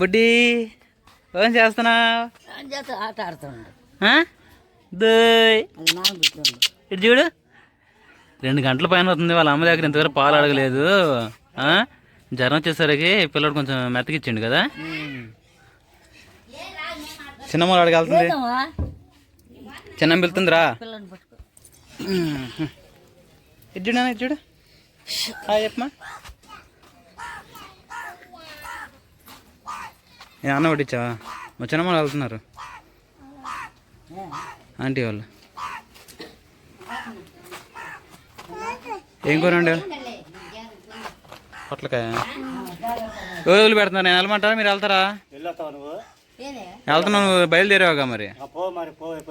బుడ్డి ఏం చేస్తున్నావు? ఆట బిడ్డ ఇటు చూడు. రెండు గంటల పైన అవుతుంది వాళ్ళ అమ్మ దగ్గర ఇంతవరకు పాలు అడగలేదు? జ్వరం వచ్చేసరికి పిల్లడు కొంచెం మెత్తకిచ్చిండు కదా. చిన్నమ్మ అడిగి వెళ్తుంది చిన్న పిలుతుందిరా. పిల్లని పట్టుకో. ఇటు చూడు ఇటు చూడు. చెప్పమా ఏ అన్న పట్టించావా మా చిన్నమ్మ వెళ్తున్నారు. ఆంటీ వాళ్ళు. ఏం కూర వండావు పొట్లకాయ. వదిలి పెడుతున్నారు? నేను వెళ్ళమంటారా? మీరు వెళ్తారా? వెళ్తున్నావు నువ్వు బయలుదేరావుగా మరి.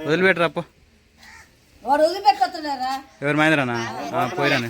వదిలిపెట్టరా అప్పు ఎవరు మహేంద్రనా? పోయిరాను.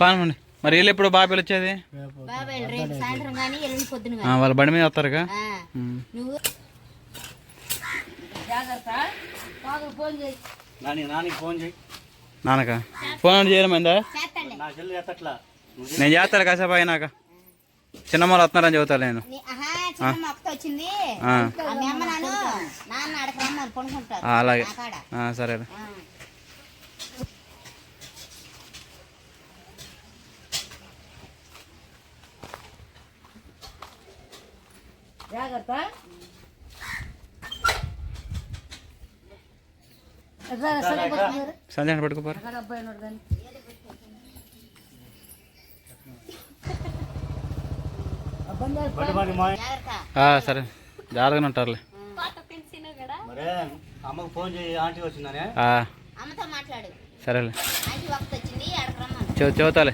పానండి మరి వీళ్ళు ఎప్పుడు బాబీలు వచ్చేది? వాళ్ళ బండి మీద వస్తారుగా? ఆ, ఉమ్. నువ్వు? జాగ్రత్త. మాకు ఫోన్ చేయి. నాని నానికి ఫోన్ చేయి. నాన్నక? ఫోన్ చేయడమైందా నేను చేస్తాను కాసేపు అయినాక. చిన్నమ్మలు వస్తున్నారని చెబుతాను నేను. నీ- ఆహా చిన్న అక్క వచ్చింది ఆ, ఆ మీ అమ్మ నాను నాన్న అడగ రమ్మని పడుకుంటారు ఆ, అలాగే నా కాడ ఆ, సరేలే ఆ. జాగ్రత్త. సంజయ్ పట్టుకోపోరు. అబ్బాయి ఉన్నాడు కానీ. సరే. జాగ్రత్తగా ఉంటారులే. మరే అమ్మకు ఫోన్ చేయి ఆంటీ వచ్చిందనే. ఆ, అమ్మతో మాట్లాడు. సరేలే. ఆంటీ వక్త వచ్చింది అడగ రమ్మని చెబు చెబుతాలే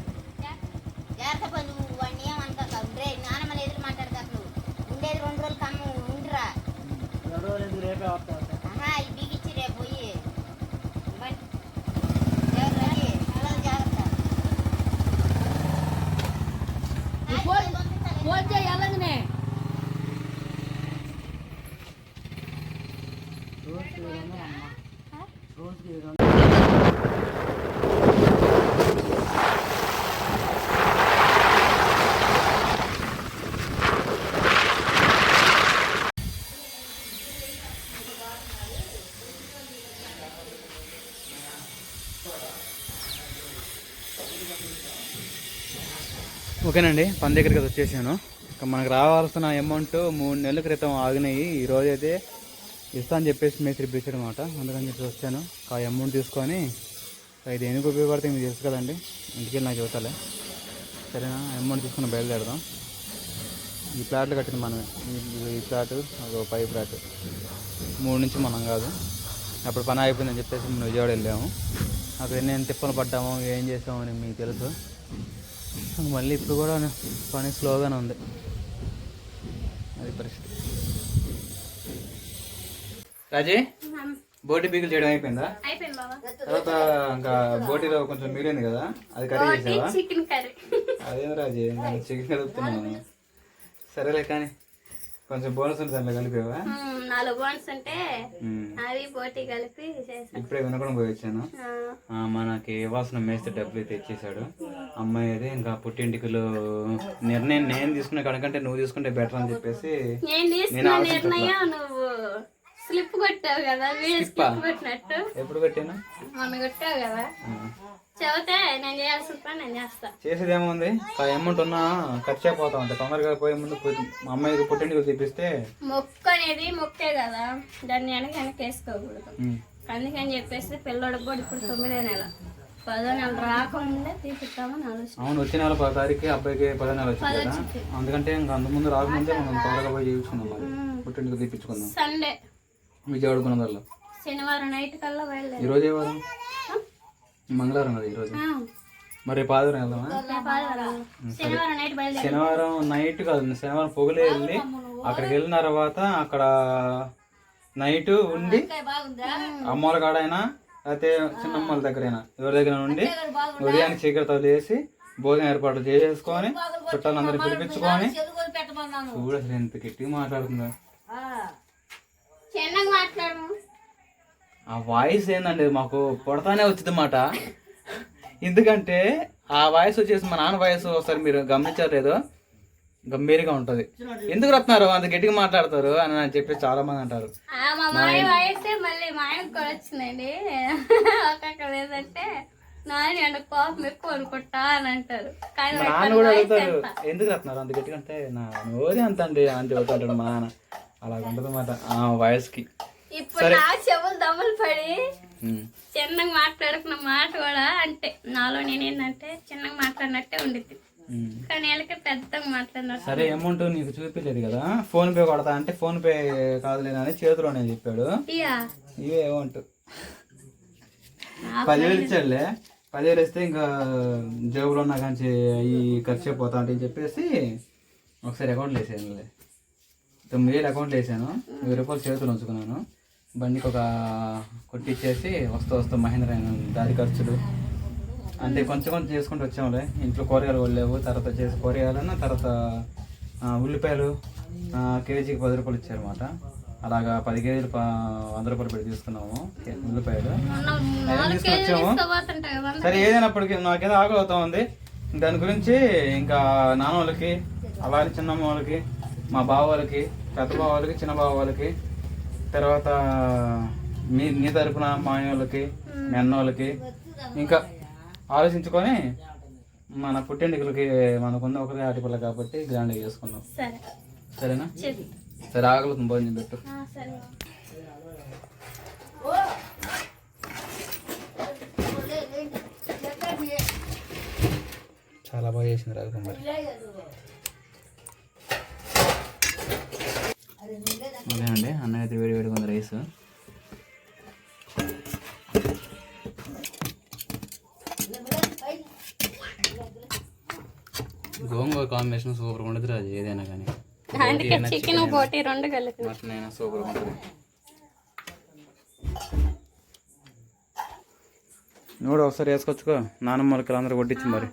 జాగ్రత్త పోయి నువ్వు వాడిని ఏమనుకోక రే నాన్నమ్మని ఎదురు మాట్లాడతావు నువ్వు ఉండేది రెండు రోజులు కమ్ము ఉండిరా రెండు రోజులు రేపే వస్తా ఆహా ఈ బిగిచ్చి రేపు పోయి బయట. ఎవరు రెడీ? పిల్లలు జాగ్రత్త ఫోన్ ఫోన్ చేయి అలాగనే ఓకేనండి పని దగ్గరికి అయితే వచ్చేసాను. ఇక మనకు రావాల్సిన అమౌంట్ మూడు నెలల క్రితం ఆగినాయి. ఈరోజు అయితే ఇస్తా అని చెప్పేసి మేస్త్రి పిలిచాడు అనమాట అందుకని చెప్పి వచ్చాను. ఆ అమౌంట్ తీసుకొని ఇది ఎందుకు ఉపయోగపడితే మీకు తెలుసు కదండి. ఇంటికి నాకు చెబుతాలే సరేనా? అమౌంట్ తీసుకుని బయలుదేరదాం. ఈ ప్లాట్లు కట్టింది మనమే. ఈ- ఈ ప్లాట్ ఒక పై ప్లాట్ మూడు నుంచి మనం కాదు. అప్పుడు పని అయిపోయిందని చెప్పేసి మనం విజయవాడ వెళ్ళాము. అక్కడ ఎన్ని తిప్పలు పడ్డాము ఏం చేసాము అని మీకు తెలుసు. మళ్ళీ ఇప్పుడు కూడా పని స్లోగానే ఉంది. అది పరిస్థితి. రాజీ బోటి పీకులు చేయడం అయిపోయిందా? తర్వాత ఇంకా బోటీలో కొంచెం మిగిలింది కదా అది కర్రీ చేసావా? అదేం రాజీ చికెన్ కలుపుతున్నాను సరేలే కానీ కొంచెం బోనస్ ఉంది దాంట్లో కలిపేవా? నాలుగు బోన్స్ ఉంటే. అవి పోటీ కలిపి ఇప్పుడే వినకుండా పోయి వచ్చాను. మనకి ఇవ్వాల్సిన మేస్త్రి డబ్బులు అయితే ఇచ్చేసాడు అమ్మాయి అయితే ఇంకా పుట్టింటికలు నిర్ణయం నేను తీసుకునే కనుకంటే నువ్వు తీసుకుంటే బెటర్ అని చెప్పేసి నేను తీసుకున్న నిర్ణయం నువ్వు స్లిప్ కొట్టావు కదా స్లిప్ కొట్టినట్టు. ఎప్పుడు కట్టాను? మొన్న కొట్టావు కదా. చెబితే నేను చేయాల్సిన పని నేను చేస్తా. చేసేది ఏముంది అమౌంట్ ఉన్నా ఖర్చు అయిపోతా ఉంటాయి తొందరగా పోయే ముందు మా అమ్మాయికి పుట్టింటికి తీపిస్తే మొక్కు అనేది మొక్కే కదా. దాన్ని వెనక వెనక వేసుకోకూడదు అందుకని చెప్పేసి పిల్లోడికి కూడా ఇప్పుడు తొమ్మిదో నెల. పదో నెల రాకముందే తీపిస్తామని ఆలోచన. అవును వచ్చే నెల పదో తారీఖు అబ్బాయికి పదో నెల వచ్చింది కదా. అందుకంటే ఇంకా అంత ముందు రాకముందే మనం త్వరగా పోయి చేయించుకుందాం మరి. పుట్టింటికి తీపించుకుందాం సండే. విజయవాడ కొనదల్లో శనివారం నైట్ కల్లా ఈరోజు ఏ వారం? మంగళవారం కదా ఈరోజు మరి రేపు ఆదివారం వెళ్దామా? శనివారం నైట్ కాదు శనివారం పొగలే వెళ్ళి అక్కడికి వెళ్ళిన తర్వాత అక్కడ నైట్ ఉండి అమ్మోళ్ళ కాడైనా లేకపోతే చిన్నమ్మల దగ్గరైనా ఎవరి దగ్గర ఉండి ఉదయానికి చీకటి తగిలేసి భోజనం ఏర్పాట్లు చేసేసుకొని చుట్టాలందరూ పిలిపించుకొని చూడు అసలు ఎంత గట్టిగా మాట్లాడుతుందో. చిన్నగా ఆ వాయిస్ ఏందండి? మాకు కొడతానే వచ్చింది మాట. ఎందుకంటే ఆ వాయిస్ వచ్చేసి మా నాన్న వాయిస్ ఒకసారి మీరు గమనించారు లేదో గంభీరంగా ఉంటది. ఎందుకు రత్నారు అంత గట్టిగా మాట్లాడతారు అని అని చెప్పి చాలా మంది అంటారు మళ్ళీ మా ఆయనకు కూడా వచ్చిందండి. కోపం ఎక్కువ అనుకుంటా అని నాన్న కూడా అడుగుతారు ఎందుకు రత్నారు అంత గట్టిగా అంటే నా నోరే అంత అండి అని చెబుతుంటాడు మా నాన్న. అలా ఉంటుంది మాట ఆ వాయిస్కి ఇప్పుడు నా చెవులు దమ్ములు పడి. చిన్నగా మాట్లాడుకున్న మాట కూడా అంటే నాలో నేనేంటంటే చిన్నగా మాట్లాడినట్టే ఉండిద్ది. కానీ వీళ్ళకి పెద్దగా మాట్లాడినట్టు సరే అమౌంట్ నీకు చూపించలేదు కదా? ఫోన్ పే కొడతా అంటే ఫోన్ పే కాదులే అని చేతిలోనే చెప్పాడు. ఇవే అమౌంట్. పదివేలు ఇచ్చాడులే. పదివేలు ఇస్తే ఇంకా జేబులో ఉన్న కానీ ఈ ఖర్చు అయిపోతా అంటే చెప్పేసి ఒకసారి అకౌంట్లో వేసానులే తొమ్మిది వేలు అకౌంట్లో వేసాను. వెయ్యి రూపాయలు చేతులు ఉంచుకున్నాను. బండికి ఒక కొట్టిచ్చేసి వస్తూ వస్తూ మహేంద్ర దారి ఖర్చులు. అంటే కొంచెం కొంచెం చేసుకుంటూ వచ్చాములే ఇంట్లో కూరగాయలు లేవు. తర్వాత చేసి కూరగాయలన్న తర్వాత ఉల్లిపాయలు కేజీకి పది రూపాయలు ఇచ్చారన్నమాట. అలాగా పది కేజీలు వంద రూపాయలు పెట్టి తీసుకున్నాము. ఉల్లిపాయలు. తీసుకొచ్చాము. కదా. సరే ఏదైనప్పటికీ నాకేదో ఆకలి అవుతా ఉంది. దాని గురించి ఇంకా నాన్న వాళ్ళకి అలాగే చిన్నమ్మ వాళ్ళకి మా బావ వాళ్ళకి పెద్ద బావ వాళ్ళకి చిన్న బావ వాళ్ళకి తర్వాత మీ నీ తరపున మా ఆయన వాళ్ళకి మీ అన్న వాళ్ళకి ఇంకా ఆలోచించుకొని మన పుట్టింటికలకి మనకున్న ఒకరే ఆటిపిల్ల కాబట్టి గ్రాండ్గా చేసుకున్నాం సరే. సరేనా? సరే ఆకలితో భోజనం పెట్టు. ఆ, సరే. చాలా బాగా చేసింది రాజకుమారి. అదేనండి అన్నయ్య అయితే వేడి వేడిగా ఉంది రైస్. గోంగూర కాంబినేషన్ సూపర్ ఉంటుంది రాజు ఏదైనా కానీ. అందుకే చికెన్ రెండు కలిపి. మటన్ అయినా సూపర్ ఉంటుంది నువ్వు ఒకసారి వేసుకొచ్చుకో నాన్నమ్మ వాళ్ళకి అందరూ కొట్టించి మరి.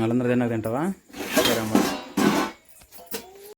వాళ్ళందరూ తిన్నాక తింటావా? సరే అమ్మ.